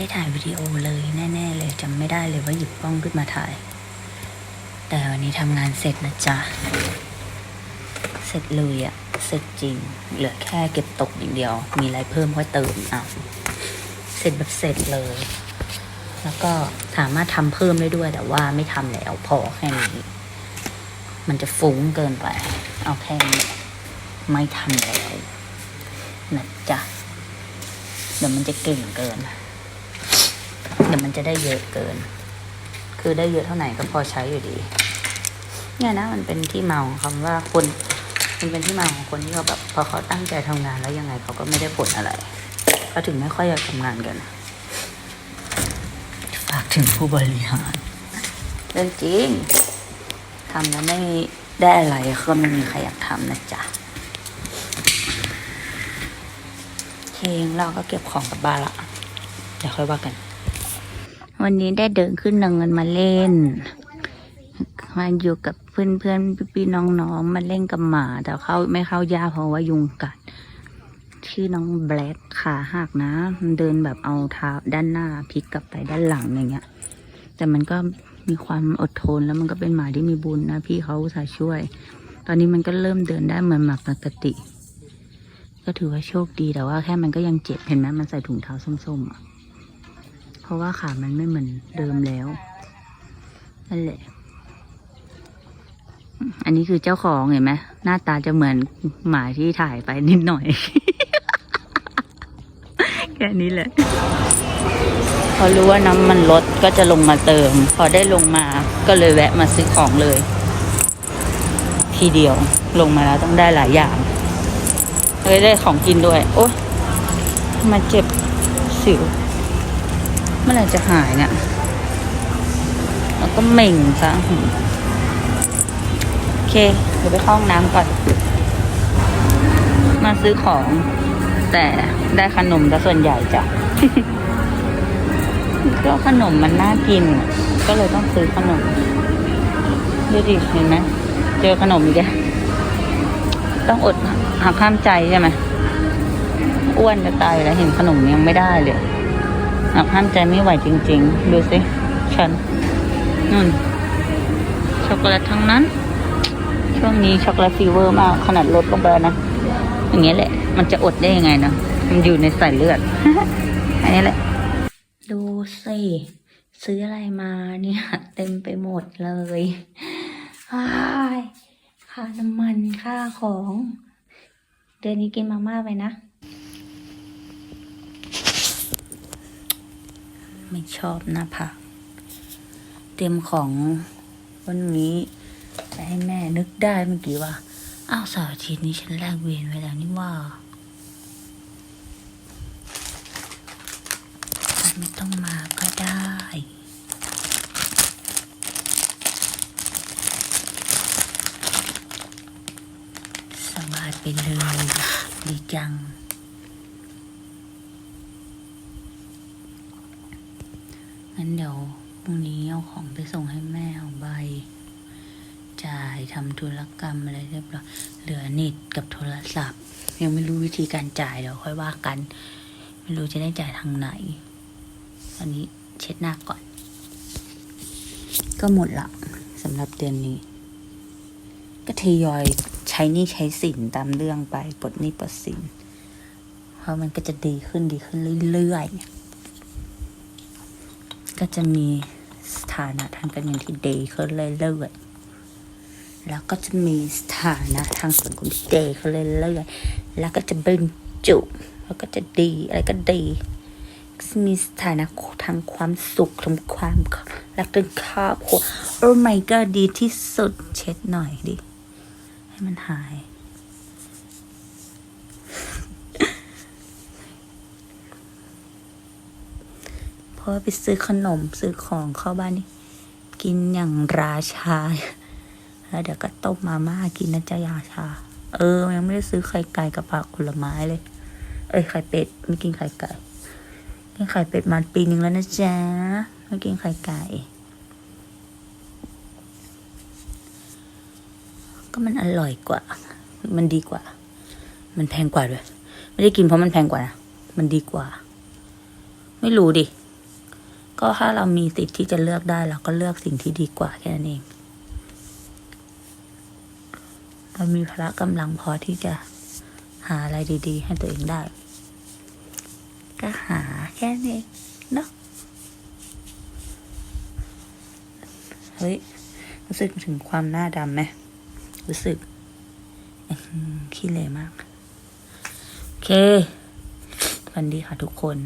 ได้ถ่ายวิดีโอเลยแน่ ๆ เลยจำไม่ได้เลยว่าหยิบกล้องขึ้นมาถ่าย แต่วันนี้ทำงานเสร็จนะจ๊ะ เสร็จเลยอะเสร็จจริง เหลือแค่เก็บตกอย่างเดียว มีอะไรเพิ่มค่อยเติมอะเสร็จแบบเสร็จเลย แล้วก็สามารถทำเพิ่มได้ด้วย แต่ว่าไม่ทำแล้วพอแค่นี้ มันจะฟุ้งเกินไป เอาแค่นี้ไม่ทำแล้วนะจ๊ะเดี๋ยวมันจะเก่งเกิน มันจะได้เยอะเกิน คือได้เยอะเท่าไหร่ก็พอใช้อยู่ดี เนี่ยนะมันเป็นที่มาของคำว่าคนมันเป็นที่มาของคนที่เขาแบบพอเขาตั้งใจทำงานแล้วยังไงเขาก็ไม่ได้ผลอะไรเขาถึงไม่ค่อยอยากทำงานกันฝากถึงผู้บริหารเรื่องจริงทำแล้วไม่ได้อะไรก็ไม่มีใครอยากทำนะจ๊ะโอเคเราก็เก็บของกลับบ้านละเดี๋ยวค่อยว่ากัน วันนี้ได้เดินขึ้นเนินมาเล่นมาอยู่กับเพื่อนเพื่อนพี่ๆน้องๆมาเล่นกับหมา แต่เข้าไม่เข้ายาเพราะว่ายุงกัด ชื่อน้องแบล็คขาหักนะมันเดินแบบเอาเท้าด้านหน้าพลิกกลับไปด้านหลังอย่างเงี้ย แต่มันก็มีความอดทนแล้วมันก็เป็นหมาที่มีบุญนะ พี่เขาอุตส่าห์ช่วย ตอนนี้มันก็เริ่มเดินได้เหมือนหมาปกติ ก็ถือว่าโชคดีแต่ว่าแค่มันก็ยังเจ็บเห็นไหมมันใส่ถุงเท้าส้มๆอะ ราะว่าขามันไม่เหมือนเดิมแล้วนั่นแหละ อันนี้คือเจ้าของเห็นไหมหน้าตาจะเหมือนหมาที่ถ่ายไปนิดหน่อย แค่นี้แหละพอรู้ว่าน้ำมันลดก็จะลงมาเติม พอได้ลงมาก็เลยแวะมาซื้อของเลย ทีเดียวลงมาแล้วต้องได้หลายอย่างเลยได้ของกินด้วย โอ๊ยมาเจ็บสิว เมื่อไหร่จะหายเนี่ย แล้วก็เหม่งซะโอเค เดี๋ยวไปเข้าห้องน้ำก่อน มาซื้อของ แต่ได้ขนมซะส่วนใหญ่จ้ะก็ขนมมันน่ากิน ก็เลยต้องซื้อขนมดูดิเห็นไหมเจอขนมอีกแล้วต้องอดหักข้ามใจใช่ไหมอ้วนจะตายแล้วเห็นขนมยังไม่ได้เลย หักห้ามใจไม่ไหวจริง ๆ ดูสิ ฉันนู่น ช็อกโกแลตทั้งนั้น ช่วงนี้ช็อกโกแลตฟีเวอร์มากขนาดลดลงไปนะ อย่างเงี้ยแหละ มันจะอดได้ยังไงนะมันอยู่ในสายเลือด อันนี้แหละ ดูสิซื้ออะไรมาเนี่ย เต็มไปหมดเลยอ้ายค่าน้ำมันค่าของ เดือนนี้กินมาม่าไปนะ ไม่ชอบหน้าผากเตรียมของวันนี้จะให้แม่นึกได้เมื่อกี้ว่า อ้าวสาร์อาทิตย์นี้ฉันแลกเวรไว้แล้วนี่ว่า ไม่ต้องมาก็ได้สบายไปเลยดีจัง งั้นเดี๋ยวพรุ่งนี้เอาของไปส่งให้แม่เอาใบ จ่ายทำธุรกรรมอะไรเรียบร้อยเหลือน็ตกับโทรศัพท์ ยังไม่รู้วิธีการจ่ายเดี๋ยวค่อยว่ากัน ไม่รู้จะได้จ่ายทางไหน ตอนนี้เช็ดหน้าก่อน ก็หมดละสำหรับเดือนนี้ ก็ทยอยใช้หนี่ใช้สินตามเรื่องไปปลดหนี้ปลดสินเพราะมันก็จะดีขึ้นดีขึ้นเรื่อยๆ ก็จะมีสถานะทางการเงินที่ดีขึ้นเรื่อยๆแล้วก็จะมีสถานะทางสังคมที่ดีขึ้นเรื่อยๆแล้วก็จะบรรจุแล้วก็จะดีอะไรก็ดีมีสถานะทางความสุขทางความรักเป็นครอบครัวโอ้ my god ดีที่สุดเช็ดหน่อยดิ ให้มันหาย ราะว่าไปซื้อขนมซื้อของเข้าบ้านนี่กินอย่างราชา แล้วเดี๋ยวก็ต้มมาม่ากินนะจ๊ะยาชา เออ ยังไม่ได้ซื้อไข่ไก่กับผักผลไม้เลย เอ้ยไข่เป็ดไม่กินไข่ไก่ กินไข่เป็ดมาปีนึงแล้วนะจ๊ะไม่กินไข่ไก่ ก็มันอร่อยกว่า มันดีกว่า มันแพงกว่าด้วย ไม่ได้กินเพราะมันแพงกว่านะ มันดีกว่า ไม่รู้ดิ ก็ถ้าเรามีสิทธิ์ที่จะเลือกได้เราก็เลือกสิ่งที่ดีกว่าแค่นั้นเอง เรามีพละกำลังพอที่จะหาอะไรดี ๆ ให้ตัวเองได้ ก็หาแค่นี้เองเนาะเฮ้ย รู้สึกถึงความหน้าดำไหมรู้สึกขี้เหร่มาก โอเควันดีค่ะทุกคน